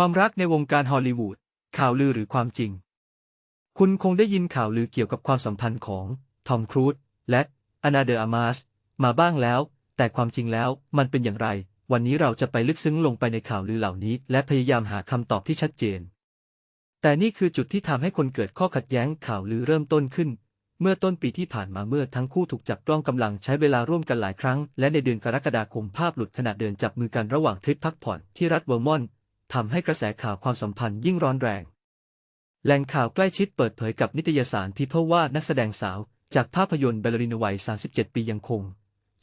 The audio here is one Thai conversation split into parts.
ความรักในวงการฮอลลีวูด ข่าวลือหรือความจริง คุณคงได้ยินข่าวลือเกี่ยวกับความสัมพันธ์ของ ทอมครูซ และอนาเดอร์อามาส มาบ้างแล้ว แต่ความจริงแล้วมันเป็นอย่างไร วันนี้เราจะไปลึกซึ้งลงไปในข่าวลือเหล่านี้ และพยายามหาคำตอบที่ชัดเจน แต่นี่คือจุดที่ทำให้คนเกิดข้อขัดแย้งข่าวลือเริ่มต้นขึ้น เมื่อต้นปีที่ผ่านมาเมื่อทั้งคู่ถูกจับกล้องกำลังใช้เวลาร่วมกันหลายครั้ง และในเดือนกรกฎาคมภาพหลุดขณะเดินจับมือกันระหว่างทริปพักผ่อนที่รัฐเวอร์มอนต์ ทำให้กระแสข่าวความสัมพันธ์ยิ่งร้อนแรง แหล่งข่าวใกล้ชิดเปิดเผยกับนิตยสาร People ว่านักแสดงสาว จากภาพยนตร์เบลล r รินวัย 37 ปียังคง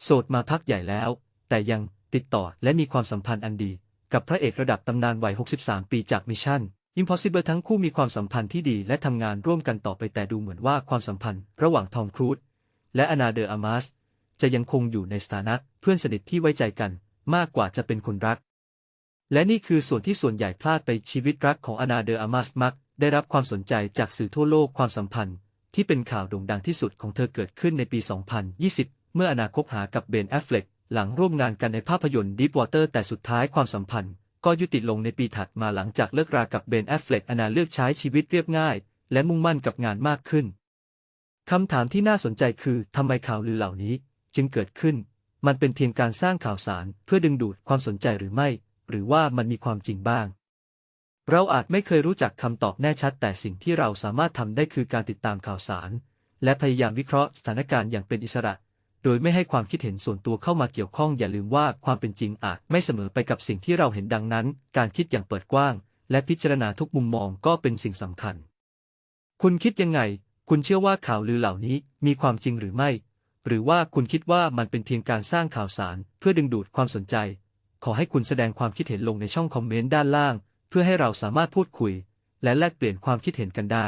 โสดมาพักใหญ่แล้ว แต่ยังติดต่อและมีความสัมพันธ์อันดี กับพระเอกระดับตำนานวัย 63 ปีจากมิชชั่น Impossible ทั้งคู่มีความสัมพันธ์ที่ดีและทำงานร่วมกันต่อไปแต่ดูเหมือนว่าความสัมพันธ์ระหว่างทอมครูซและอนาเดออามาสจะยังคงอยู่ในสถานะเพื่อนสนิทที่ไว้ใจกัน มากกว่าจะเป็นคนรัก และนี่คือส่วนที่ส่วนใหญ่พลาดไปชีวิตรักของอนาเดออามาสมักได้รับความสนใจจากสื่อทั่วโลกความสัมพันธ์ ที่เป็นข่าวโด่งดังที่สุดของเธอเกิดขึ้นในปี 2020 เมื่ออนาคบหากับเบนแอฟเฟล็กหลังร่วมงานกันในภาพยนตร์ Deepwater แต่สุดท้ายความสัมพันธ์ ก็ยุติลงในปีถัดมาหลังจากเลิกรากับเบนแอฟเฟล็กอนาเลือกใช้ชีวิตเรียบง่าย และมุ่งมั่นกับงานมากขึ้นคำถามที่น่าสนใจคือทำไมข่าวลือเหล่านี้ จึงเกิดขึ้น มันเป็นเพียงการสร้างข่าวสารเพื่อดึงดูดความสนใจหรือไม่ หรือว่ามันมีความจริงบ้าง เราอาจไม่เคยรู้จักคำตอบแน่ชัด แต่สิ่งที่เราสามารถทำได้คือการติดตามข่าวสาร และพยายามวิเคราะห์สถานการณ์อย่างเป็นอิสระ โดยไม่ให้ความคิดเห็นส่วนตัวเข้ามาเกี่ยวข้องอย่าลืมว่าความเป็นจริงอาจไม่เสมอไปกับสิ่งที่เราเห็นดังนั้น การคิดอย่างเปิดกว้าง และพิจารณาทุกมุมมองก็เป็นสิ่งสำคัญ คุณคิดยังไง คุณเชื่อว่าข่าวลือเหล่านี้มีความจริงหรือไม่หรือว่าคุณคิดว่ามันเป็นเพียงการสร้างข่าวสารเพื่อดึงดูดความสนใจ ขอให้คุณแสดงความคิดเห็นลงในช่องคอมเมนต์ด้านล่าง เพื่อให้เราสามารถพูดคุย และแลกเปลี่ยนความคิดเห็นกันได้